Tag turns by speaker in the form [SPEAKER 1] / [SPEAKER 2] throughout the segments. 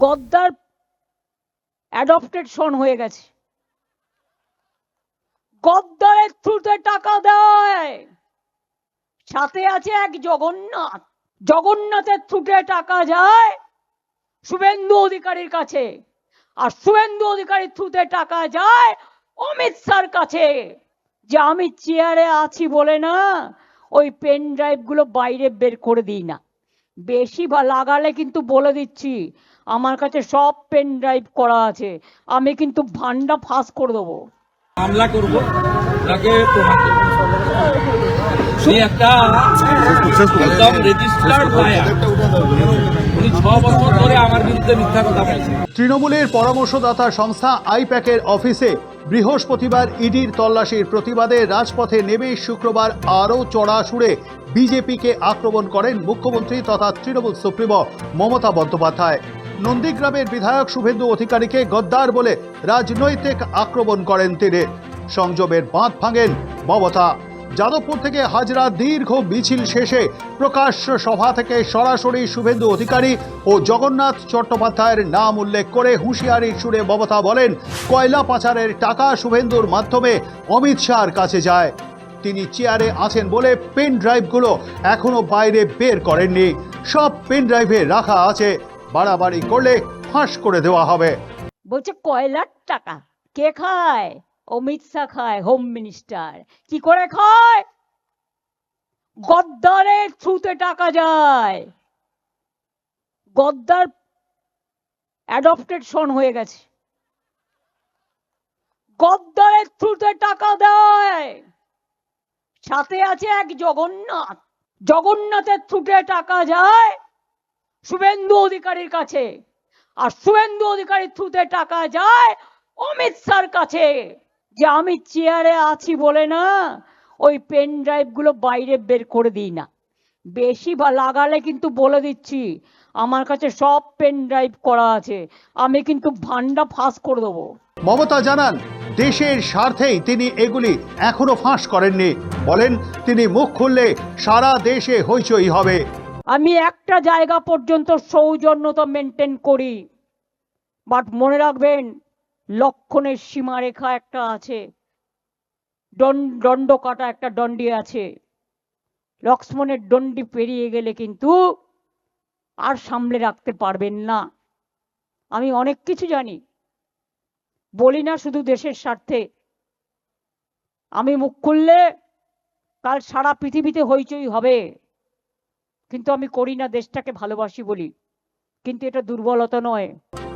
[SPEAKER 1] গদ্দার adopted সন হয়ে গেছে। গদ্দারের থ্রুতে টাকা দেয়। সাথে আছে এক জগন্নাথ। জগন্নাথের থ্রুতে টাকা যায় শুভেন্দু অধিকারীর কাছে। আর শুভেন্দু অধিকারীর থ্রুতে টাকা যায় অমিত শাহর কাছে। যে আমি চেয়ারে আছি বলে না, ওই পেন ড্রাইভগুলো বাইরে বের করে দিই না। বেশি বা লাগালে কিন্তু বলে দিচ্ছি আমার কাছে সব পেন ড্রাইভ করা আছে। আমি কিন্তু ভান্ডা ফাঁস করে দেবো।
[SPEAKER 2] মামলা করব তাকে উনি একটা একদম রেজিস্টার্ড উনি ছ বছর ধরে আমার বিরুদ্ধে মিথ্যা কথা বলছেন।
[SPEAKER 3] তৃণমূলের পরামর্শদাতা সংস্থা আইপ্যাকের অফিসে বৃহস্পতিবার ইডির তল্লাশির প্রতিবাদে রাজপথে নেমে শুক্রবার আরও চড়া সুরে বিজেপিকে আক্রমণ করেন মুখ্যমন্ত্রী তথা তৃণমূল সুপ্রিমো মমতা বন্দ্যোপাধ্যায়। নন্দীগ্রামের বিধায়ক শুভেন্দু অধিকারীকে গদ্দার বলে রাজনৈতিক আক্রমণ করেন তিনি। সংযমের বাঁধ ভাঙেন মমতা। যাদবপুর থেকে হাজরা দীর্ঘ মিছিল শেষে প্রকাশ্য সভা থেকে সরাসরি শুভেন্দু অধিকারী ও জগন্নাথ চট্টোপাধ্যায়ের নাম উল্লেখ করে হুঁশিয়ারির সুরে মমতা বলেন, কয়লা পাচারের টাকা শুভেন্দুর মাধ্যমে অমিত শাহর কাছে যায়। তিনি চেয়ারে আছেন বলে পেন ড্রাইভগুলো এখনও বাইরে বের করেননি। সব পেন ড্রাইভে রাখা আছে। বাড়াবাড়ি করলে ফাঁস করে দেওয়া হবে।
[SPEAKER 1] বলছে, কয়লার টাকা? কে খায়? অমিত শাহ খায় হোম মিনিস্টার কি করে খায়? গদ্দারের থ্রুতে টাকা যায়। গদ্দার অ্যাডপ্টেড সন হয়ে গেছে। গদ্দারের থ্রুতে টাকা দেয়। সাথে আছে এক জগন্নাথ। জগন্নাথের থ্রুতে টাকা যায়। শুভেন্দু অধিকারীর কাছে। আর শুভেন্দু অধিকারীর থ্রুতে টাকা যায় অমিত শাহর কাছে। যে আমি চেয়ারে আছি বলে না, ওই পেন ড্রাইভগুলো বাইরে বের করে দিই না। বেশি বা লাগালে কিন্তু বলে দিচ্ছি, আমার কাছে সব পেন ড্রাইভ করা আছে, আমি কিন্তু ভান্ডা ফাঁস করে দেবো।
[SPEAKER 3] মমতা জানান, দেশের স্বার্থেই তিনি এগুলি এখনও ফাঁস করেননি। বলেন, তিনি মুখ খুললে সারা দেশে হইচই হবে।
[SPEAKER 1] আমি একটা জায়গা পর্যন্ত সৌজন্যতা মেনটেন করি। বাট মনে রাখবেন, লক্ষণের সীমারেখা একটা আছে। দণ্ড কাটা একটা দণ্ডি আছে। লক্ষ্মণের দণ্ডি পেরিয়ে গেলে কিন্তু আর সামলে রাখতে পারবেন না। আমি অনেক কিছু জানি। বলি না শুধু দেশের স্বার্থে। আমি মুখ খুললে কাল সারা পৃথিবীতে হইচই হবে। কিন্তু আমি করি না, দেশটাকে ভালোবাসি বলি। কিন্তু এটা দুর্বলতা নয়।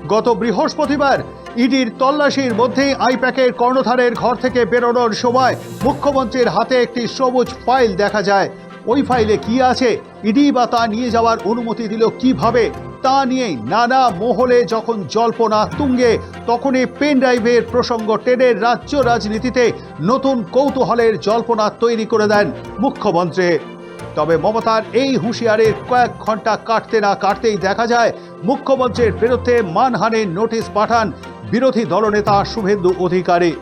[SPEAKER 3] গত বৃহস্পতিবার ইডির তল্লাশির মধ্যেই আইপ্যাকের কর্ণধারের ঘর থেকে বেরোনোর সময় মুখ্যমন্ত্রীর হাতে একটি সবুজ ফাইল দেখা যায়। ওই ফাইলে কি আছে, ইডি বা তা নিয়ে যাওয়ার অনুমতি দিল কীভাবে, তা নিয়ে নানা মহলে যখন জল্পনা তুঙ্গে, তখনই পেন ড্রাইভের প্রসঙ্গ টেনে রাজ্য রাজনীতিতে নতুন কৌতূহলের জল্পনা তৈরি করে দেন মুখ্যমন্ত্রী। তবে মমতার এই হুঁশিয়ারির কয়েক ঘণ্টা কাটতে না কাটতেই দেখা যায়, মুখ্যমন্ত্রীর বিরুদ্ধে মানহানির নোটিশ পাঠান বিরোধী দলনেতা শুভেন্দু অধিকারী।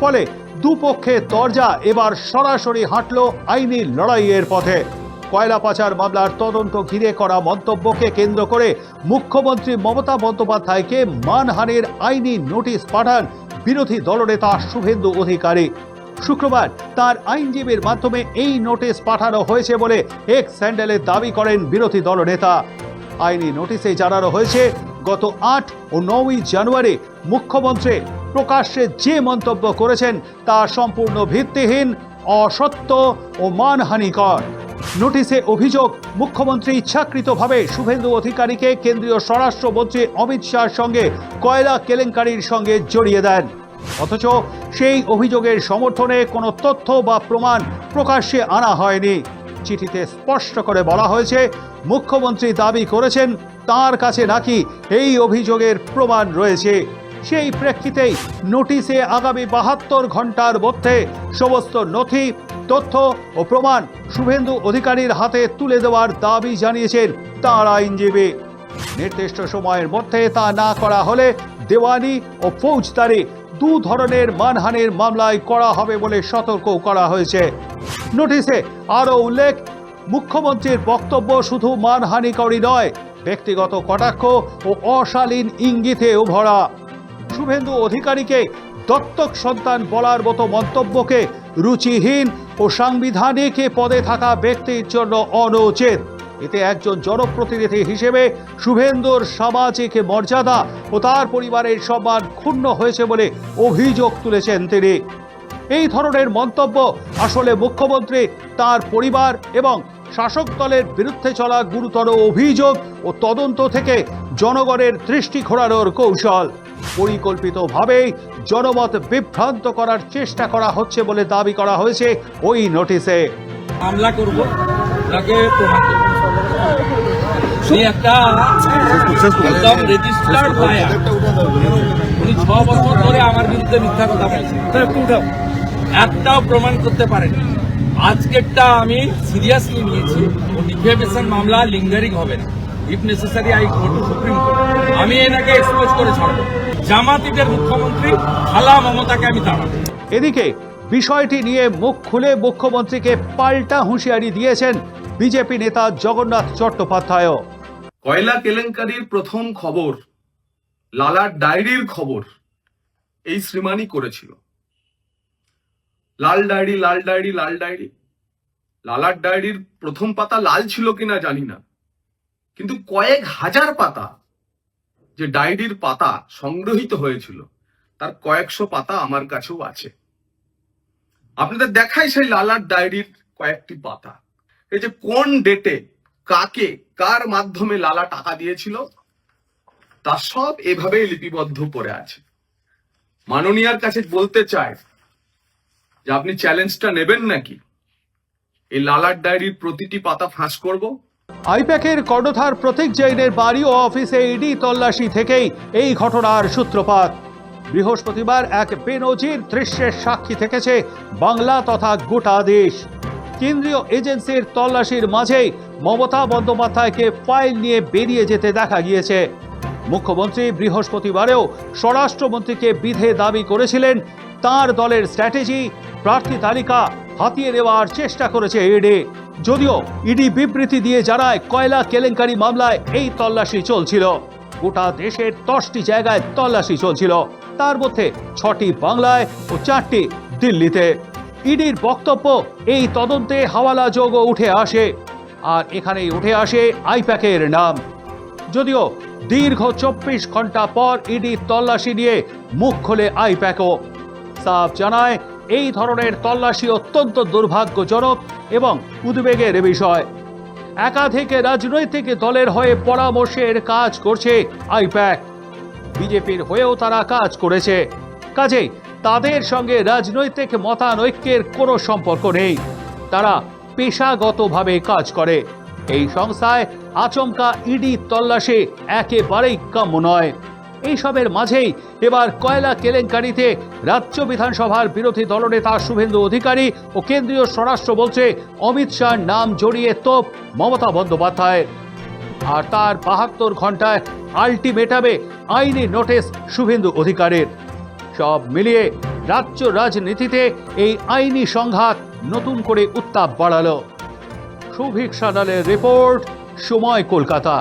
[SPEAKER 3] ফলে দুপক্ষের দরজা এবার সরাসরি হাঁটল আইনি লড়াইয়ের পথে। কয়লা পাচার মামলার তদন্ত ঘিরে করা মন্তব্যকে কেন্দ্র করে মুখ্যমন্ত্রী মমতা বন্দ্যোপাধ্যায়কে মানহানির আইনি নোটিশ পাঠান বিরোধী দলনেতা শুভেন্দু অধিকারী। শুক্রবার তার আইনজীবীর মাধ্যমে এই নোটিশ পাঠানো হয়েছে বলে এক স্যান্ডেলে দাবি করেন বিরোধী দলনেতা আইনি নোটিশে জানানো হয়েছে, গত আট ও নয়ই জানুয়ারি মুখ্যমন্ত্রী প্রকাশ্যে যে মন্তব্য করেছেন তা সম্পূর্ণ ভিত্তিহীন, অসত্য ও মানহানিকর। নোটিশে অভিযোগ, মুখ্যমন্ত্রী ইচ্ছাকৃতভাবে শুভেন্দু অধিকারীকে কেন্দ্রীয় স্বরাষ্ট্রমন্ত্রী অমিত শাহর সঙ্গে কয়লা কেলেঙ্কারির সঙ্গে জড়িয়ে দেন। অথচ সেই অভিযোগের সমর্থনে কোনো তথ্য বা প্রমাণ প্রকাশ্যে আনা হয়নি। চিঠিতে স্পষ্ট করে বলা হয়েছে, মুখ্যমন্ত্রী দাবি করেছেন, তার কাছে নাকি এই অভিযোগের প্রমাণ রয়েছে। সেই প্রেক্ষিতেই নোটিশে আগামী বাহাত্তর ঘণ্টার মধ্যে সমস্ত নথি, তথ্য ও প্রমাণ শুভেন্দু অধিকারীর হাতে তুলে দেওয়ার দাবি জানিয়েছেন তার আইনজীবী। নির্দিষ্ট সময়ের মধ্যে তা না করা হলে দেওয়ানি ও ফৌজদারি দু ধরনের মানহানির মামলায় করা হবে বলে সতর্ক করা হয়েছে। নোটিশে আরও উল্লেখ, মুখ্যমন্ত্রীর বক্তব্য শুধু মানহানিকরই নয়, ব্যক্তিগত কটাক্ষ ও অশালীন ইঙ্গিতেও ভরা। শুভেন্দু অধিকারীকে দত্তক সন্তান বলার মতো মন্তব্যকে রুচিহীন ও সাংবিধানিক পদে থাকা ব্যক্তির জন্য অনুচিত। এতে একজন জনপ্রতিনিধি হিসেবে শুভেন্দুর সামাজিক মর্যাদা ও তার পরিবারের সম্মান ক্ষুণ্ণ হয়েছে বলে অভিযোগ তুলেছেন তিনি। এই ধরনের মন্তব্য আসলে মুখ্যমন্ত্রী, তার পরিবার এবং শাসক দলের বিরুদ্ধে চলা গুরুতর অভিযোগ ও তদন্ত থেকে জনগণের দৃষ্টি ঘোরানোর কৌশল। পরিকল্পিতভাবেই জনমত বিভ্রান্ত করার চেষ্টা করা হচ্ছে বলে দাবি করা হয়েছে ওই নোটিশে।
[SPEAKER 2] করব, তাকে উনি একটা একদম রেজিস্টার্ড লায়ার উনি ছ বছর ধরে আমার বিরুদ্ধে মিথ্যা কথা বলছেন। একটাও প্রমাণ করতে পারেনি। আজকেরটা আমি সিরিয়াসলি নিয়েছি। ও ডিফেমেশন মামলা লিঙ্গারিং হবে না। If necessary I go to supreme court আমি এনাকে এক্সপোজ করে ছাড়বো। জামাতিদের মুখ্যমন্ত্রী খালা মমতাকে আমি দাঁড়াবো।
[SPEAKER 3] এদিকে বিষয়টি নিয়ে মুখ খুলে মুখ্যমন্ত্রীকে পাল্টা হুঁশিয়ারি দিয়েছেন বিজেপি নেতা জগন্নাথ চট্টোপাধ্যায়ও।
[SPEAKER 4] কয়লা কেলেঙ্কারির প্রথম খবর লালার ডায়েরির খবর, এই শ্রীমানই করেছিল। লাল ডায়েরি লাল ডায়েরি লাল ডায়েরি। লালার ডায়েরির প্রথম পাতা লাল ছিল কিনা জানি না। কিন্তু কয়েক হাজার পাতা যে ডায়েরির পাতা সংগ্রহিত হয়েছিল, তার কয়েকশো পাতা আমার কাছেও আছে। আপনাদের দেখাই সেই লালার ডায়েরির কয়েকটি পাতা। এই যে কোন ডেটে কাকে, কার মাধ্যমে লালা টাকা দিয়েছিল, তা সব এভাবে লিপিবদ্ধ করে আছে। মাননীয়ার কাছে বলতে চায় যে আপনি চ্যালেঞ্জটা নেবেন নাকি? এই লালার ডায়েরির প্রতিটি পাতা ফাঁস করব।
[SPEAKER 3] আইপ্যাকের কর্ণধার প্রতীক জৈনের বাড়ি ও অফিসে ইডি তল্লাশি থেকেই এই ঘটনার সূত্রপাত। বৃহস্পতিবার এক বেনজির দৃশ্যের সাক্ষী থেকেছে বাংলা তথা গোটা দেশ। কেন্দ্রীয় এজেন্সির তল্লাশির মাঝেই মমতা বন্দ্যোপাধ্যায়কে ফাইল নিয়ে বেরিয়ে যেতে দেখা গিয়েছে। মুখ্যমন্ত্রী বৃহস্পতিবারেও স্বরাষ্ট্রমন্ত্রীকে বিধে দাবি করেছিলেন। তার দলের স্ট্র্যাটেজি, প্রার্থী তালিকা হাতিয়ে নেওয়ার চেষ্টা করেছে ইডি যদিও ইডি বিবৃতি দিয়ে জানায়, কয়লা কেলেঙ্কারি মামলায় এই তল্লাশি চলছিল। গোটা দেশের দশটি জায়গায় তল্লাশি চলছিল। তার মধ্যে ছটি বাংলায় ও চারটি দিল্লিতে। ইডির বক্তব্য, এই তদন্তে হাওয়ালা যোগও উঠে আসে। আর এখানেই উঠে আসে আইপ্যাকের নাম। যদিও দীর্ঘ চব্বিশ ঘণ্টা পর ইডি তল্লাশি নিয়ে মুখ খোলে আইপ্যাকও। সাফ জানায়, এই ধরনের তল্লাশি অত্যন্ত দুর্ভাগ্যজনক এবং উদ্বেগের বিষয়। একাধিক রাজনৈতিক দলের হয়ে পরামর্শের কাজ করছে আইপ্যাক। বিজেপির হয়েও তারা কাজ করেছে। কাজেই তাদের সঙ্গে রাজনৈতিক মতানৈক্যের কোনো সম্পর্ক নেই। তারা পেশাগতভাবে কাজ করে। এই সংস্থায় আচমকা ইডি তল্লাশে একেবারেই কাম্য নয়। এইসবের মাঝেই এবার কয়লা কেলেঙ্কারিতে রাজ্য বিধানসভার বিরোধী দলনেতা শুভেন্দু অধিকারী ও কেন্দ্রীয় স্বরাষ্ট্র বলছে অমিত শাহর নাম জড়িয়ে তোপ মমতা বন্দ্যোপাধ্যায় আর তার বাহাত্তর ঘন্টায় আলটিমেটামে আইনি নোটিশ শুভেন্দু অধিকারের। সব মিলিয়ে রাজ্য রাজনীতিতে এই আইনি সংঘাত নতুন করে উত্তাপ বাড়ালো। সুভিক সানালের রিপোর্ট, সময় কলকাতা।